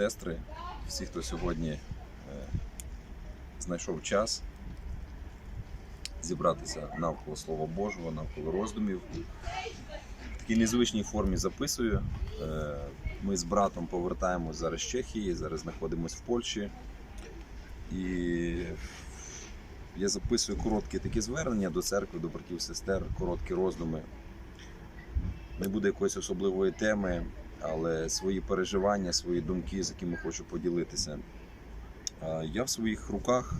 сестри, всі, хто сьогодні е, знайшов час зібратися навколо Слова Божого, навколо роздумів. В такій незвичній формі записую. Е, Ми з братом повертаємось зараз з Чехії, зараз знаходимося в Польщі. І я записую короткі такі звернення до церкви, до братів сестер, короткі роздуми. Не буде якоїсь особливої теми, але свої переживання, свої думки, з якими хочу поділитися. Я в своїх руках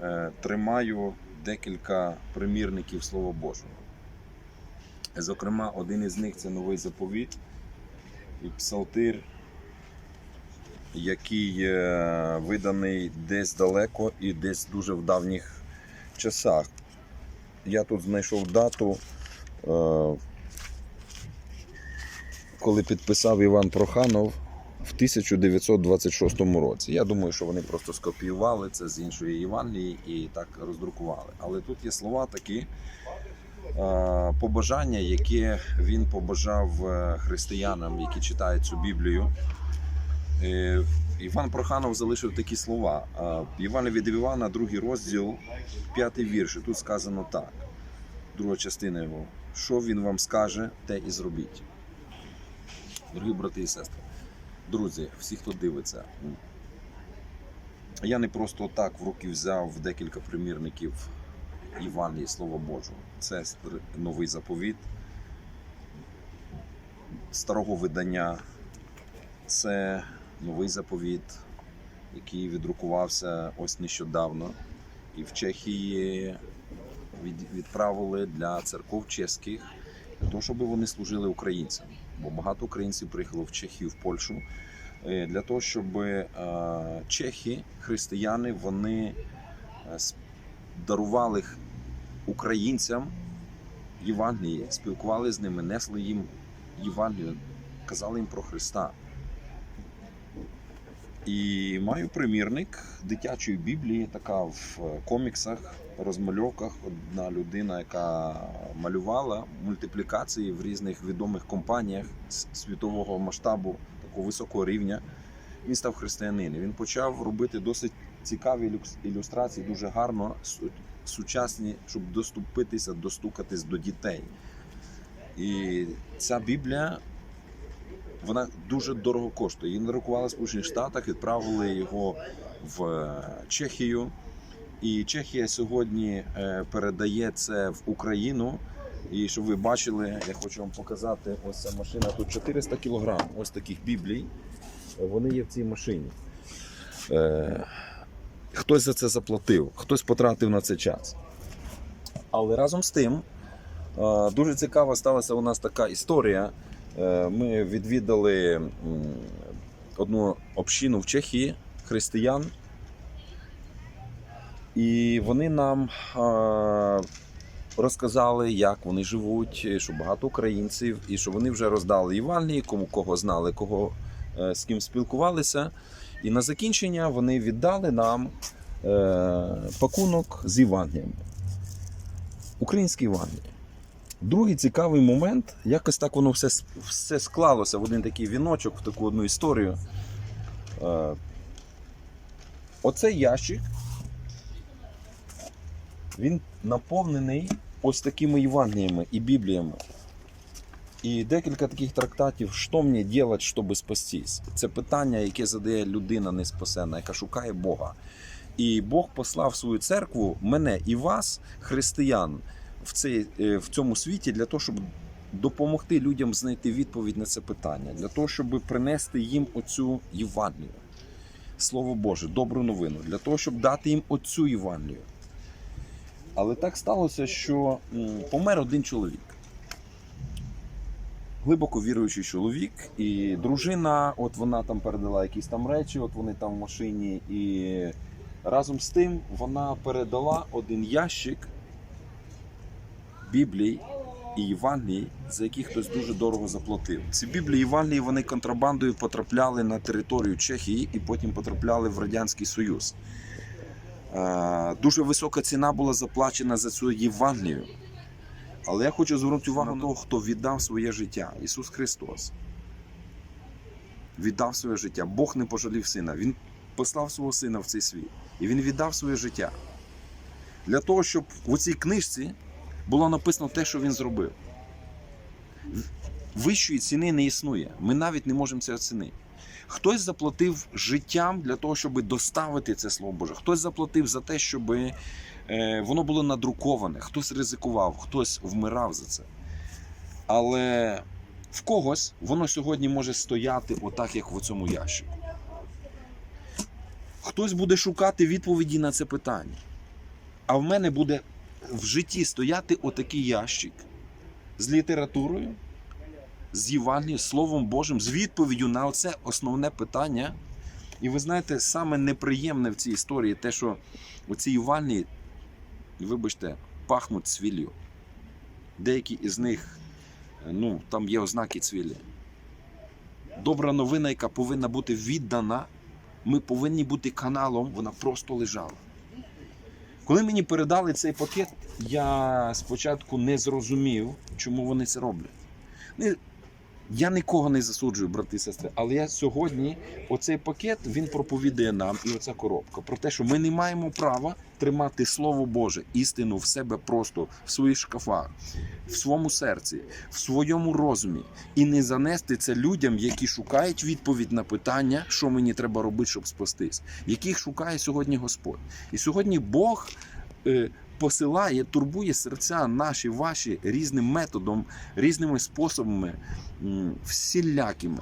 е, тримаю декілька примірників Слова Божого. Зокрема, один із них це новий заповіт і псалтир, який е, виданий десь далеко і десь дуже в давніх часах. Я тут знайшов дату. Коли підписав Іван Проханов в 1926 році. Я думаю, що вони просто скопіювали це з іншої Євангелії і так роздрукували. Але тут є слова такі е, побажання, які він побажав е, християнам, які читають цю Біблію. Е, Іван Проханов залишив такі слова. Євангелія від Івана, другий розділ, п'ятий вірш. Тут сказано так. Друга частина його. Що він вам скаже, те і зробіть. Дорогі брати і сестри, друзі, всі, хто дивиться, я не просто так в руки взяв декілька примірників Івангелії Слова Божого. Це новий заповіт старого видання. Це новий заповіт, який віддрукувався ось нещодавно. І в Чехії відправили для церков чеських для того, щоб вони служили українцям. Бо багато українців приїхало в Чехію, в Польщу е, для того, щоб е, чехи, християни, вони е, дарували українцям Євангеліє, спілкували з ними, несли їм Євангелію, казали їм про Христа. І маю примірник дитячої Біблії, така в е, коміксах, розмальовках. Одна людина, яка малювала мультиплікації в різних відомих компаніях світового масштабу, такого високого рівня. Він став християнином. Він почав робити досить цікаві ілюстрації, дуже гарно, сучасні, щоб доступитися, достукатись до дітей. І ця Біблія вона дуже дорого коштує. Її нарахували в Сполучених Штатах, відправили його в е, Чехію. І Чехія сьогодні е, передає це в Україну. І щоб ви бачили, я хочу вам показати ось ця машина. Тут 400 кілограм ось таких біблій. Вони є в цій машині. Е, Хтось за це заплатив, хтось потратив на це час. Але разом з тим, дуже цікава сталася у нас така історія. Е, Ми відвідали одну общину в Чехії християн. І вони нам розказали, як вони живуть, що багато українців, і що вони вже роздали Євангелії, кому кого знали, кого е, з ким спілкувалися. І на закінчення вони віддали нам е, пакунок з Євангелієм. Українське Євангеліє. Другий цікавий момент, якось так воно все, все склалося в один такий віночок, в таку одну історію. Е, оцей ящик, він наповнений ось такими Євангеліями і Бібліями. І декілька таких трактатів, що мені делать, щоб спастись. Це питання, яке задає людина неспасена, яка шукає Бога. І Бог послав свою церкву, мене і вас, християн, в, цей, е, в цьому світі для того, щоб допомогти людям знайти відповідь на це питання, для того, щоб принести їм оцю Євангелію, Слово Боже, добру новину, для того, щоб дати їм оцю Євангелію. Але так сталося, що помер один чоловік. Глибоко віруючий чоловік, і дружина, от вона там передала якісь там речі, от вони там в машині, і разом з тим вона передала один ящик Біблій і Євангелій, за які хтось дуже дорого заплатив. Ці Біблії і Євангелії вони контрабандою потрапляли на територію Чехії і потім потрапляли в Радянський Союз. Е, Дуже висока ціна була заплачена за цю Євангелію. Але я хочу звернути увагу на того, хто віддав своє життя. Ісус Христос. Віддав своє життя. Бог не пожалів сина. Він послав свого сина в цей світ. І він віддав своє життя. Для того, щоб в цій книжці було написано те, що він зробив. Вищої ціни не існує. Ми навіть не можемо це оцінити. Хтось заплатив життям для того, щоб доставити це слово Боже. Хтось заплатив за те, щоб е, воно було надруковане, хтось ризикував, хтось вмирав за це. Але в когось воно сьогодні може стояти отак, як в цьому ящику. Хтось буде шукати відповіді на це питання. А в мене буде в житті стояти отакий ящик з літературою, з Євангелієм, Словом Божим, з відповіддю на оце основне питання. І ви знаєте, саме неприємне в цій історії те, що оці Євангелії, вибачте, пахнуть цвіллю. Деякі із них, ну, там є ознаки цвілі. Добра новина, яка повинна бути віддана, ми повинні бути каналом, вона просто лежала. Коли мені передали цей пакет, я спочатку не зрозумів, чому вони це роблять. Я нікого не засуджую, брати і сестри, але я сьогодні оцей пакет він проповідує нам і оця коробка про те, що ми не маємо права тримати Слово Боже, істину в себе просто в своїх шкафах, в своєму серці, в своєму розумі, і не занести це людям, які шукають відповідь на питання, що мені треба робити, щоб спастись, яких шукає сьогодні Господь. І сьогодні Бог. Посилає, турбує серця наші, ваші різним методом, різними способами, всілякими,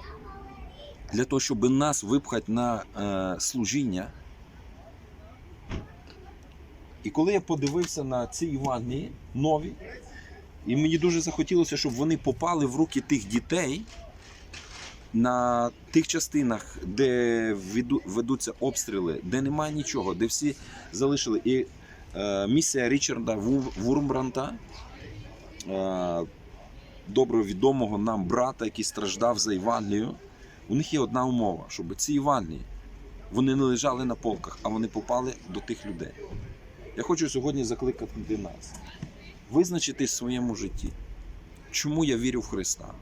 для того, щоб нас випхати на е, служіння. І коли я подивився на ці Євангелії нові, і мені дуже захотілося, щоб вони попали в руки тих дітей на тих частинах, де веду- ведуться обстріли, де немає нічого, де всі залишили. І місія Річарда Вурмбранта, е, добре відомого нам брата, який страждав за Євангелію, у них є одна умова, щоб ці Євангелії вони не лежали на полках, а вони попали до тих людей. Я хочу сьогодні закликати нас визначитись в своєму житті, чому я вірю в Христа,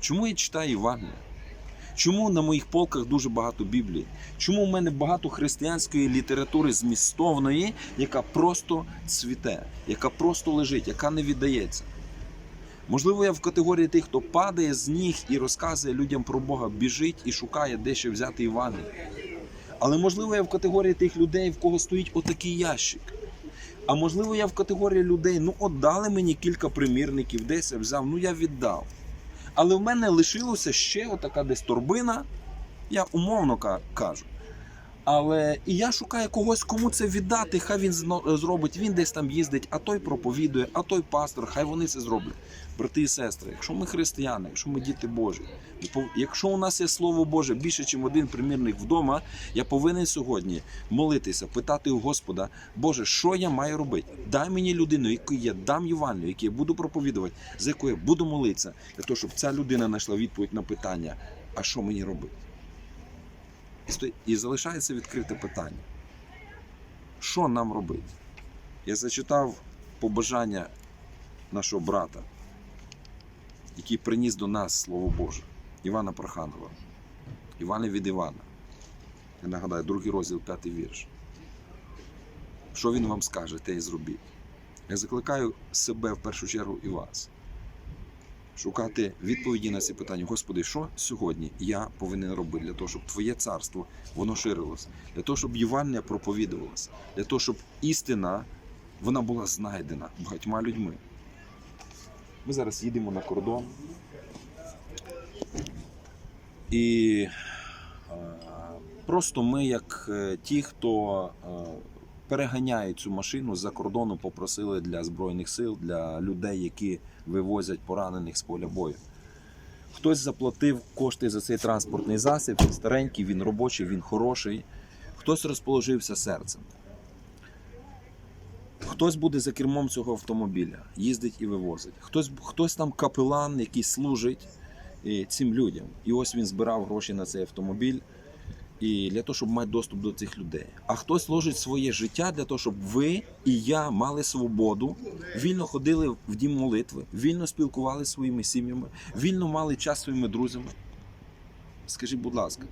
чому я читаю Євангелія, чому на моїх полках дуже багато Біблії, чому в мене багато християнської літератури змістовної, яка просто цвіте, яка просто лежить, яка не віддається. Можливо, я в категорії тих, хто падає з ніг і розказує людям про Бога, біжить і шукає де ще взяти Євангеліє. Але можливо, я в категорії тих людей, в кого стоїть отакий ящик. А можливо, я в категорії людей, ну от дали мені кілька примірників, десь я взяв, ну я віддав. Але в мене лишилося ще отака десь торбина, я умовно кажу. Але і я шукаю когось, кому це віддати. Хай він зно- зробить. Він десь там їздить, а той проповідує, а той пастор. Хай вони це зроблять. Брати і сестри, якщо ми християни, якщо ми діти Божі, якщо у нас є слово Боже більше, ніж один примірник вдома, я повинен сьогодні молитися, питати у Господа, Боже, що я маю робити? Дай мені людину, яку я дам Євангелію, яку я буду проповідувати, за яку я буду молитися, для того, щоб ця людина знайшла відповідь на питання, а що мені робити? І, залишається відкрите питання. Що нам робити? Я зачитав побажання нашого брата, який приніс до нас Слово Боже, Івана Проханова. Івана від Івана. Я нагадаю, другий розділ, п'ятий вірш. Що він вам скаже, те і зробіть. Я закликаю себе в першу чергу і вас. Шукати відповіді на ці питання. Господи, що сьогодні я повинен робити для того, щоб Твоє царство воно ширилося, для того, щоб Євангелія проповідувалося, для того, щоб істина вона була знайдена багатьма людьми. Ми зараз їдемо на кордон. І е, просто ми, як е, ті, хто е, переганяє цю машину з-за кордону, попросили для Збройних сил, для людей, які вивозять поранених з поля бою. Хтось заплатив кошти за цей транспортний засіб, він старенький, він робочий, він хороший. Хтось розположився серцем. Хтось буде за кермом цього автомобіля, їздить і вивозить. Хтось, хтось там капелан, який служить е, цим людям. І ось він збирав гроші на цей автомобіль і для того, щоб мати доступ до цих людей. А хтось ложить своє життя для того, щоб ви і я мали свободу, вільно ходили в дім молитви, вільно спілкувалися своїми сім'ями, вільно мали час своїми друзями. Скажіть, будь ласка,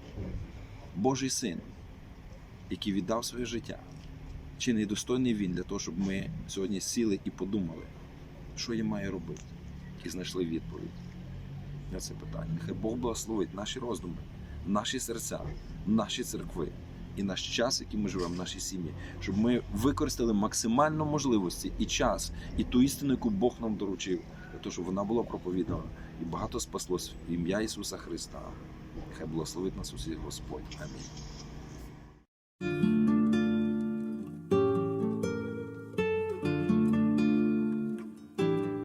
Божий син, який віддав своє життя, чи не достойний він для того, щоб ми сьогодні сіли і подумали, що я маю робити, і знайшли відповідь на це питання. Нехай Бог благословить наші роздуми, наші серця, наші церкви і наш час, який ми живемо, наші сім'ї, щоб ми використали максимально можливості і час, і ту істину, яку Бог нам доручив, для того, щоб вона була проповідана, і багато спаслось в ім'я Ісуса Христа. Хай благословить нас усіх Господь. Амінь.